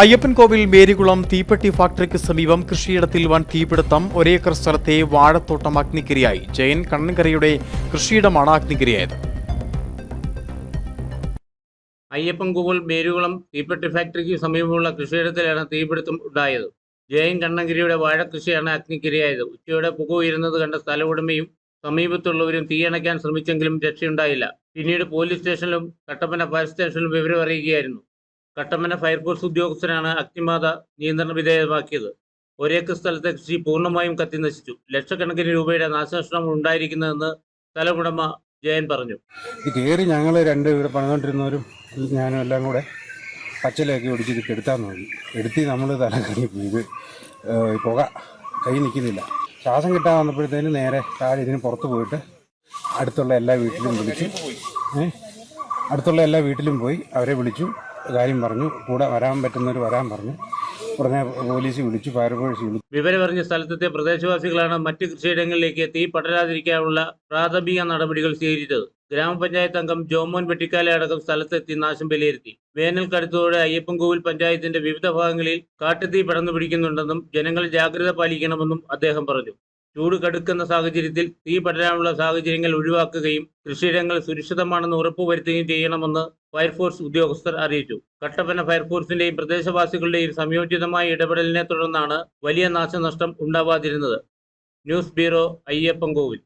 അയ്യപ്പൻകോവിൽ മേരികുളം തീപ്പെട്ടി ഫാക്ടറിക്ക് സമീപം കൃഷിയിടത്തിൽ വൻ തീപിടുത്തം. ഒരേക്കർ സ്ഥലത്തെ വാഴത്തോട്ടം അഗ്നിക്കിരയായി ജയൻ കണ്ണൻകരയുടെ കൃഷിയിടമാണ് അഗ്നിക്കിരയായത് അയ്യപ്പൻകൂവൽ മേരുകുളം തീപ്പെട്ടി ഫാക്ടറിക്ക് സമീപമുള്ള കൃഷിയിടത്തിലാണ് തീപിടുത്തം ഉണ്ടായത്. ജയൻ കണ്ണങ്കിരിയുടെ വാഴക്കൃഷിയാണ് അഗ്നിക്കിരയായത് ഉച്ചയോടെ പുക ഉയരുന്നത് കണ്ട സ്ഥല ഉടമയും സമീപത്തുള്ളവരും തീയണയ്ക്കാൻ ശ്രമിച്ചെങ്കിലും രക്ഷയുണ്ടായില്ല. പിന്നീട് പോലീസ് സ്റ്റേഷനിലും കട്ടപ്പന ഫയർ സ്റ്റേഷനിലും വിവരം അറിയിക്കുകയായിരുന്നു. കട്ടപ്പന ഫയർഫോഴ്സ് ഉദ്യോഗസ്ഥരാണ് അഗ്നിബാധ നിയന്ത്രണ വിധേയമാക്കിയത്. ഒരേക്കർ സ്ഥലത്തെ കൃഷി പൂർണമായും കത്തി നശിച്ചു ലക്ഷക്കണക്കിന് രൂപയുടെ നാശനഷ്ടം ഉണ്ടായിരിക്കുന്നതെന്ന് സ്ഥലമുടമ ജയൻ പറഞ്ഞു. കയറി ഞങ്ങൾ രണ്ട് ഇവിടെ പണിതുകൊണ്ടിരുന്നവരും ഞാനും എല്ലാം കൂടെ പച്ചലൊക്കെ ഒടിച്ച് ഇത് കെടുത്താൻ നോക്കി എടുത്തി നമ്മൾ തല കറങ്ങി പോയത് പുക കൈ നിൽക്കുന്നില്ല. ശ്വാസം കിട്ടാൻ വന്നപ്പോഴത്തേന് നേരെ താഴെ ഇതിന് പുറത്ത് പോയിട്ട് അടുത്തുള്ള എല്ലാ വീട്ടിലും വിളിച്ചു. അടുത്തുള്ള എല്ലാ വീട്ടിലും പോയി അവരെ വിളിച്ചു. കാര്യം പറഞ്ഞു. കൂടെ വരാൻ പറ്റുന്നവർ വരാൻ പറഞ്ഞു. ഉടനെ പോലീസ് വിളിച്ചു ഫയർഫോഴ്സ് വിളിച്ചു. വിവരമറിഞ്ഞ സ്ഥലത്തെ പ്രദേശവാസികളാണ് മറ്റ് കൃഷിയിടങ്ങളിലേക്ക് തീ പടരാതിരിക്കാനുള്ള പ്രാഥമിക നടപടികൾ സ്വീകരിച്ചത്. ഗ്രാമപഞ്ചായത്ത് അംഗം ജോമോൻ വെട്ടിക്കാലെ അടക്കം സ്ഥലത്തെത്തി നാശം വിലയിരുത്തി. വേനൽ കടുത്തോടെ അയ്യപ്പൻകോവിൽ പഞ്ചായത്തിന്റെ വിവിധ ഭാഗങ്ങളിൽ കാട്ടുതീ പടർന്നു പിടിക്കുന്നുണ്ടെന്നും ജനങ്ങൾ ജാഗ്രത പാലിക്കണമെന്നും അദ്ദേഹം പറഞ്ഞു. ചൂട് കടുക്കുന്ന സാഹചര്യത്തിൽ തീ പടരാനുള്ള സാഹചര്യങ്ങൾ ഒഴിവാക്കുകയും കൃഷിയിടങ്ങൾ സുരക്ഷിതമാണെന്ന് ഉറപ്പുവരുത്തുകയും ചെയ്യണമെന്ന് ഫയർഫോഴ്സ് ഉദ്യോഗസ്ഥർ അറിയിച്ചു. കട്ടപ്പന ഫയർഫോഴ്സിന്റെയും പ്രദേശവാസികളുടെയും സംയോജിതമായ ഇടപെടലിനെ തുടർന്നാണ് വലിയ നാശനഷ്ടം ഉണ്ടാവാതിരുന്നത്. News bureau Ayyappancoil.